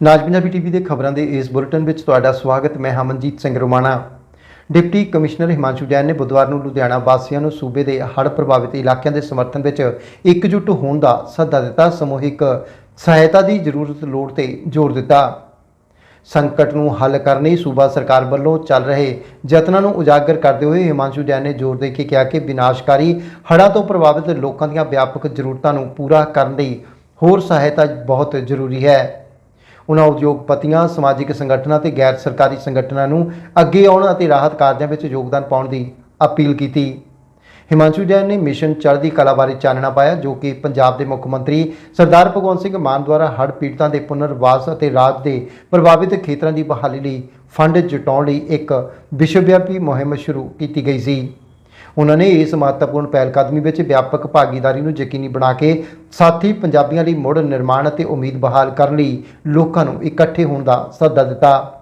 ਨਾਜ Punjabi TV ਦੇ ਖਬਰਾਂ ਦੇ ਇਸ ਬੁਲੇਟਿਨ ਵਿੱਚ ਤੁਹਾਡਾ ਸਵਾਗਤ, ਮੈਂ ਹਮਨਜੀਤ ਸਿੰਘ ਰੋਮਾਣਾ। ਡਿਪਟੀ ਕਮਿਸ਼ਨਰ ਹਿਮਾਂਸ਼ੂ ਜੈਨ ਨੇ ਬੁੱਧਵਾਰ ਨੂੰ ਲੁਧਿਆਣਾ ਵਾਸੀਆਂ ਨੂੰ ਸੂਬੇ ਦੇ ਹੜ੍ਹ ਪ੍ਰਭਾਵਿਤ ਇਲਾਕਿਆਂ ਦੇ ਸਮਰਥਨ ਵਿੱਚ ਇਕਜੁੱਟ ਹੋਣ ਦਾ ਸੱਦਾ ਦਿੱਤਾ। ਸਮੂਹਿਕ ਸਹਾਇਤਾ ਦੀ ਜ਼ਰੂਰਤ ਲੋੜ ਤੇ ਜ਼ੋਰ ਦਿੱਤਾ। ਸੰਕਟ ਨੂੰ ਹੱਲ ਕਰਨ ਲਈ ਸੂਬਾ ਸਰਕਾਰ ਵੱਲੋਂ ਚੱਲ ਰਹੇ ਯਤਨਾਂ ਨੂੰ ਉਜਾਗਰ ਕਰਦੇ ਹੋਏ ਹਿਮਾਂਸ਼ੂ ਜੈਨ ਨੇ ਜ਼ੋਰ ਦੇ ਕੇ ਕਿਹਾ ਕਿ ਵਿਨਾਸ਼ਕਾਰੀ ਹੜ੍ਹਾਂ ਤੋਂ ਪ੍ਰਭਾਵਿਤ ਲੋਕਾਂ ਦੀਆਂ ਵਿਆਪਕ ਜ਼ਰੂਰਤਾਂ ਨੂੰ ਪੂਰਾ ਕਰਨ ਲਈ ਹੋਰ ਸਹਾਇਤਾ ਬਹੁਤ ਜ਼ਰੂਰੀ ਹੈ। ਉਹਨਾਂ ਉਦਯੋਗਪਤੀਆਂ, ਸਮਾਜਿਕ ਸੰਗਠਨਾਂ ਤੇ ਗੈਰ ਸਰਕਾਰੀ ਸੰਗਠਨਾਂ ਨੂੰ ਅੱਗੇ ਆਉਣ ਅਤੇ ਰਾਹਤ ਕਾਰਜਾਂ ਵਿੱਚ ਯੋਗਦਾਨ ਪਾਉਣ ਦੀ ਅਪੀਲ ਕੀਤੀ। ਹਿਮਾਂਸ਼ੂ ਜੈਨ ਨੇ ਮਿਸ਼ਨ ਚੜ੍ਹਦੀ ਕਲਾ ਬਾਰੇ ਚਾਨਣਾ ਪਾਇਆ, ਜੋ ਕਿ ਪੰਜਾਬ ਦੇ ਮੁੱਖ ਮੰਤਰੀ ਸਰਦਾਰ ਭਗਵੰਤ ਸਿੰਘ ਮਾਨ ਦੁਆਰਾ ਹੜ੍ਹ ਪੀੜਤਾਂ ਦੇ ਪੁਨਰਵਾਸ ਅਤੇ ਰਾਜ ਦੇ ਪ੍ਰਭਾਵਿਤ ਖੇਤਰਾਂ ਦੀ ਬਹਾਲੀ ਲਈ ਫੰਡ ਜੁਟਾਉਣ ਲਈ ਇੱਕ ਵਿਸ਼ਵਵਿਆਪੀ ਮੁਹਿੰਮ ਸ਼ੁਰੂ ਕੀਤੀ ਗਈ ਸੀ। ਉਹਨਾਂ ਨੇ ਇਸ ਮਹੱਤਵਪੂਰਨ ਪਹਿਲਕਦਮੀ ਵਿੱਚ ਵਿਆਪਕ ਭਾਗੀਦਾਰੀ ਨੂੰ ਯਕੀਨੀ ਬਣਾ ਕੇ ਸਾਥੀ ਪੰਜਾਬੀਆਂ ਲਈ ਮੁੜ ਨਿਰਮਾਣ ਅਤੇ ਉਮੀਦ ਬਹਾਲ ਕਰਨ ਲਈ ਲੋਕਾਂ ਨੂੰ ਇਕੱਠੇ ਹੋਣ ਦਾ ਸੱਦਾ ਦਿੱਤਾ।